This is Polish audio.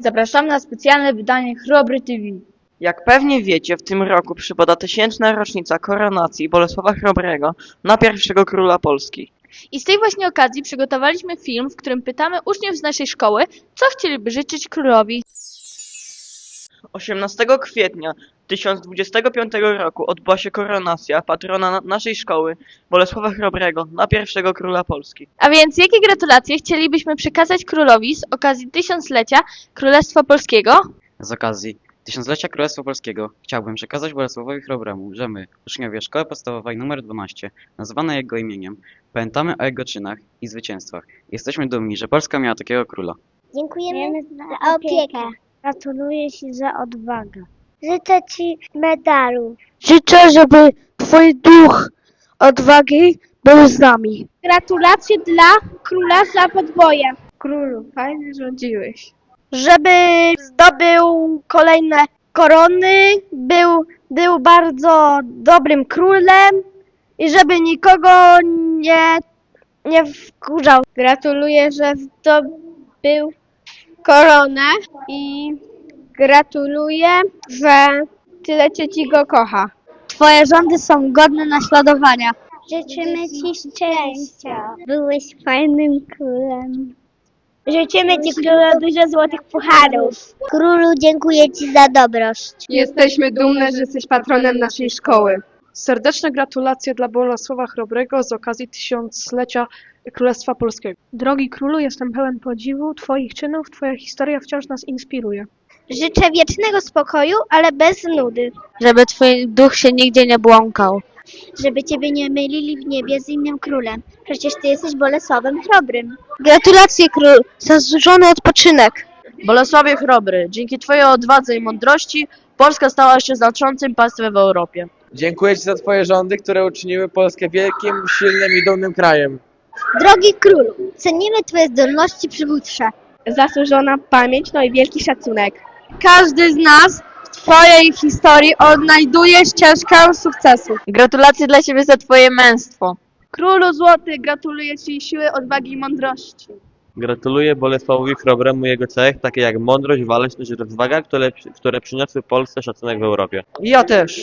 Zapraszamy na specjalne wydanie Chrobry TV. Jak pewnie wiecie, w tym roku przypada tysięczna rocznica koronacji Bolesława Chrobrego na pierwszego króla Polski. I z tej właśnie okazji przygotowaliśmy film, w którym pytamy uczniów z naszej szkoły, co chcieliby życzyć królowi. 18 kwietnia 1025 roku odbyła się koronacja patrona na- naszej szkoły Bolesława Chrobrego na pierwszego króla Polski. A więc jakie gratulacje chcielibyśmy przekazać królowi z okazji tysiąclecia Królestwa Polskiego? Z okazji tysiąclecia Królestwa Polskiego chciałbym przekazać Bolesławowi Chrobremu, że my, uczniowie Szkoły Podstawowej nr 12, nazwane jego imieniem, pamiętamy o jego czynach i zwycięstwach. Jesteśmy dumni, że Polska miała takiego króla. Dziękujemy za opiekę. Gratuluję Ci za odwagę. Życzę Ci medalu. Życzę, żeby Twój duch odwagi był z nami. Gratulacje dla króla za podboje. Królu, fajnie rządziłeś. Żeby zdobył kolejne korony, był, był bardzo dobrym królem i żeby nikogo nie, nie wkurzał. Gratuluję, że zdobył koronę i gratuluję, że tyle ci go kocha. Twoje rządy są godne naśladowania. Życzymy Ci szczęścia. Byłeś fajnym królem. Życzymy Ci króla dużo złotych pucharów. Królu, dziękuję Ci za dobrość. Jesteśmy dumne, że jesteś patronem naszej szkoły. Serdeczne gratulacje dla Bolesława Chrobrego z okazji tysiąclecia Królestwa Polskiego. Drogi królu, jestem pełen podziwu Twoich czynów, Twoja historia wciąż nas inspiruje. Życzę wiecznego spokoju, ale bez nudy. Żeby twój duch się nigdzie nie błąkał. Żeby Ciebie nie mylili w niebie z innym królem. Przecież Ty jesteś Bolesławem Chrobrym. Gratulacje król, zasłużony odpoczynek. Bolesławie Chrobry, dzięki Twojej odwadze i mądrości Polska stała się znaczącym państwem w Europie. Dziękuję Ci za Twoje rządy, które uczyniły Polskę wielkim, silnym i dumnym krajem. Drogi królu, cenimy Twoje zdolności przywódcze. Zasłużona pamięć, no i wielki szacunek. Każdy z nas w swojej historii odnajduje ścieżkę sukcesu. Gratulacje dla Ciebie za Twoje męstwo. Królu Złoty, gratuluję Ci siły, odwagi i mądrości. Gratuluję Bolesławowi Chrobremu jego cech, takie jak mądrość, waleczność i rozwaga, które, które przyniosły Polsce szacunek w Europie. Ja też.